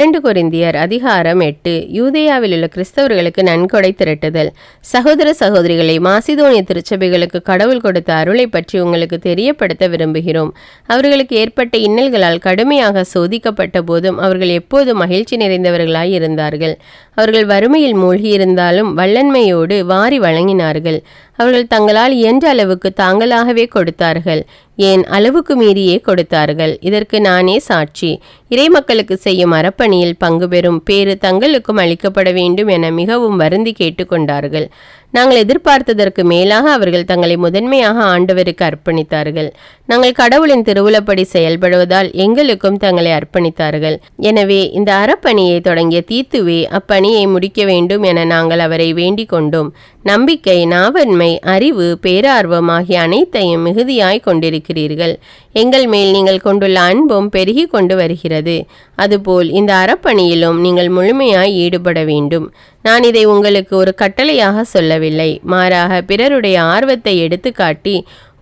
இரண்டு கொரிந்தியர் அதிகாரம் எட்டு. யூதேயாவில் உள்ள கிறிஸ்தவர்களுக்கு நன்கொடை திரட்டுதல். சகோதர சகோதரிகளை மாசிதோனிய திருச்சபைகளுக்கு கடவுள் கொடுத்த அருளை பற்றி உங்களுக்கு தெரியப்படுத்த விரும்புகிறோம். அவர்களுக்கு ஏற்பட்ட இன்னல்களால் கடுமையாக சோதிக்கப்பட்ட போதும் அவர்கள் எப்போது மகிழ்ச்சி நிறைந்தவர்களாய் இருந்தார்கள்? அவர்கள் வறுமையில் மூழ்கியிருந்தாலும் வல்லன்மையோடு வாரி வழங்கினார்கள். அவர்கள் தங்களால் இயன்ற அளவுக்கு தாங்களாகவே கொடுத்தார்கள். ஏன் அளவுக்கு மீறியே கொடுத்தார்கள். இதற்கு நானே சாட்சி. இறைமக்களுக்கு செய்யும் அறப்பணியில் பங்கு பெறும் பேறு தங்களுக்கும் அளிக்கப்பட வேண்டும் என மிகவும் வருந்தி கேட்டுக்கொண்டார்கள். நாங்கள் எதிர்பார்த்ததற்கு மேலாக அவர்கள் தங்களை முதன்மையாக ஆண்டவருக்கு அர்ப்பணித்தார்கள். நாங்கள் கடவுளின் திருவுளப்படி செயல்படுவதால் எங்களுக்கும் தங்களை அர்ப்பணித்தார்கள். எனவே இந்த அறப்பணியை தொடங்கிய தீத்துவே அப்பணியை முடிக்க வேண்டும் என நாங்கள் அவரை வேண்டிக் கொண்டோம். நம்பிக்கை நாவன்மை அறிவு பேரார்வம் ஆகிய அனைத்தையும் மிகுதியாய் கொண்டிருக்கிறீர்கள். எங்கள் மேல் நீங்கள் கொண்டுள்ள அன்பும் பெருகி கொண்டு வருகிறது. அதுபோல் இந்த அறப்பணியிலும் நீங்கள் முழுமையாய் ஈடுபட வேண்டும். நான் இதை உங்களுக்கு ஒரு கட்டளையாக சொல்லவில்லை. மாறாக பிறருடைய ஆர்வத்தை எடுத்துக்காட்டி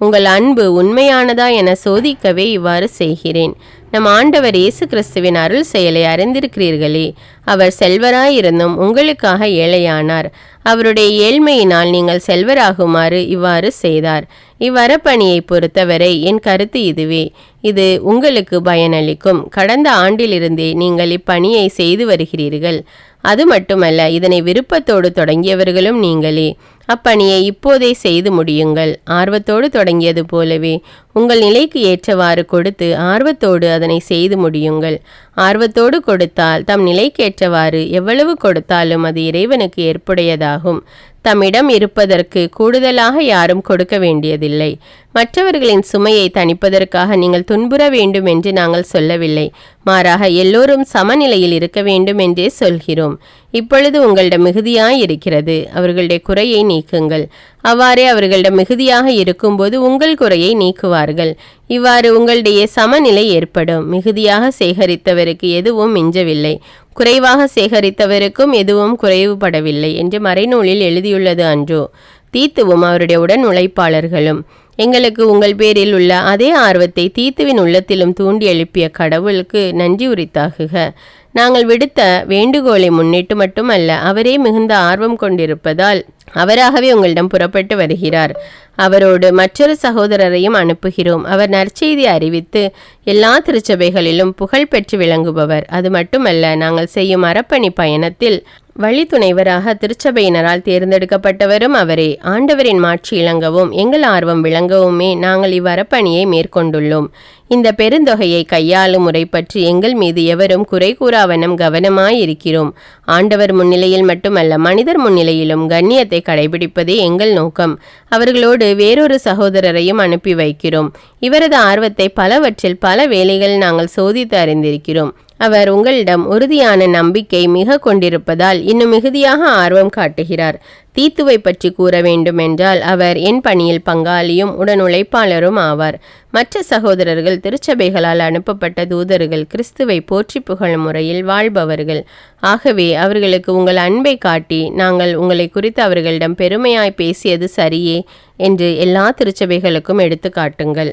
உங்கள் அன்பு உண்மையானதா என சோதிக்கவே இவ்வாறு செய்கிறேன். நம் ஆண்டவர் இயேசு கிறிஸ்துவின் அருள் செயலை அறிந்திருக்கிறீர்களே. அவர் செல்வராயிருந்தும் உங்களுக்காக ஏழையானார். அவருடைய ஏழ்மையினால் நீங்கள் செல்வராகுமாறு இவ்வாறு செய்தார். இவ்வரப்பணியை பொறுத்தவரை என் கருத்து இதுவே. இது உங்களுக்கு பயனளிக்கும். கடந்த ஆண்டிலிருந்தே நீங்கள் இப்பணியை செய்து வருகிறீர்கள். அது மட்டுமல்ல இதனை விருப்பத்தோடு தொடங்கியவர்களும் நீங்களே. அப்பணியை இப்போதே செய்து முடியுங்கள். ஆர்வத்தோடு தொடங்கியது போலவே உங்கள் நிலைக்கு ஏற்றவாறு கொடுத்து ஆர்வத்தோடு அதனை செய்து முடியுங்கள். ஆர்வத்தோடு கொடுத்தால் தம் நிலைக்கேற்றவாறு எவ்வளவு கொடுத்தாலும் அது இறைவனுக்கு ஏற்புடையதாகும். தம்மிடம் இருப்பதற்கு கூடுதலாக யாரும் கொடுக்க வேண்டியதில்லை. மற்றவர்களின் சுமையை தணிப்பதற்காக நீங்கள் துன்புற வேண்டும் என்று நாங்கள் சொல்லவில்லை. மாறாக எல்லோரும் சமநிலையில் இருக்க வேண்டும் என்றே சொல்கிறோம். இப்பொழுது உங்களிடம் மிகுதியாய் இருக்கிறது. அவர்களுடைய குறையை நீக்குங்கள். அவ்வாறே அவர்களிடம் மிகுதியாக இருக்கும்போது உங்கள் குறையை நீக்குவார்கள். இவ்வாறு உங்களுடைய சமநிலை ஏற்படும். மிகுதியாக சேகரித்தவருக்கு எதுவும் மிஞ்சவில்லை. குறைவாக சேகரித்தவருக்கும் எதுவும் குறைவுபடவில்லை என்று மறைநூலில் எழுதியுள்ளது அன்றோ. தீத்துவும் அவருடைய உடன் உழைப்பாளர்களும். எங்களுக்கு உங்கள் பேரில் உள்ள அதே ஆர்வத்தை தீத்துவின் உள்ளத்திலும் தூண்டி எழுப்பிய கடவுளுக்கு நன்றி உரித்தாகுக. நாங்கள் விடுத்த வேண்டுகோளை முன்னிட்டு மட்டுமல்ல அவரே மிகுந்த ஆர்வம் கொண்டிருப்பதால் அவராகவே உங்களிடம் புறப்பட்டு வருகிறார். அவரோடு மற்றொரு சகோதரரையும் அனுப்புகிறோம். அவர் நற்செய்தி அறிவித்து எல்லா திருச்சபைகளிலும் புகழ் பெற்று விளங்குபவர். அது மட்டுமல்ல நாங்கள் செய்யும் அறப்பணி பயணத்தில் வழித்துணைவராக திருச்சபையினரால் தேர்ந்தெடுக்கப்பட்டவரும் அவரே. ஆண்டவரின் மாட்சி இளங்கவும் எங்கள் ஆர்வம் விளங்கவுமே நாங்கள் இவ்வரப்பணியை மேற்கொண்டுள்ளோம். இந்த பெருந்தொகையை கையாளும் முறை பற்றி எங்கள் மீது எவரும் குறை கூறாவனம் கவனமாயிருக்கிறோம். ஆண்டவர் முன்னிலையில் மட்டுமல்ல மனிதர் முன்னிலையிலும் கண்ணியத்தை கடைபிடிப்பதே எங்கள் நோக்கம். அவர்களோடு வேறொரு சகோதரரையும் அனுப்பி வைக்கிறோம். இவரது ஆர்வத்தை பலவற்றில் பல வேலைகள் நாங்கள் சோதித்து அறிந்திருக்கிறோம். அவர் உங்களிடம் உறுதியான நம்பிக்கை மிக கொண்டிருப்பதால் இன்னும் மிகுதியாக ஆர்வம் காட்டுகிறார். தீத்துவை பற்றி கூற வேண்டுமென்றால் அவர் என் பணியில் பங்காளியும் உடன் உழைப்பாளரும் ஆவார். மற்ற சகோதரர்கள் திருச்சபைகளால் அனுப்பப்பட்ட தூதர்கள் கிறிஸ்துவை போற்றி புகழும் முறையில் வாழ்பவர்கள். ஆகவே அவர்களுக்கு உங்கள் அன்பை காட்டி நாங்கள் உங்களை குறித்து அவர்களிடம் பெருமையாய் பேசியது சரியே என்று எல்லா திருச்சபைகளுக்கும் எடுத்து காட்டுங்கள்.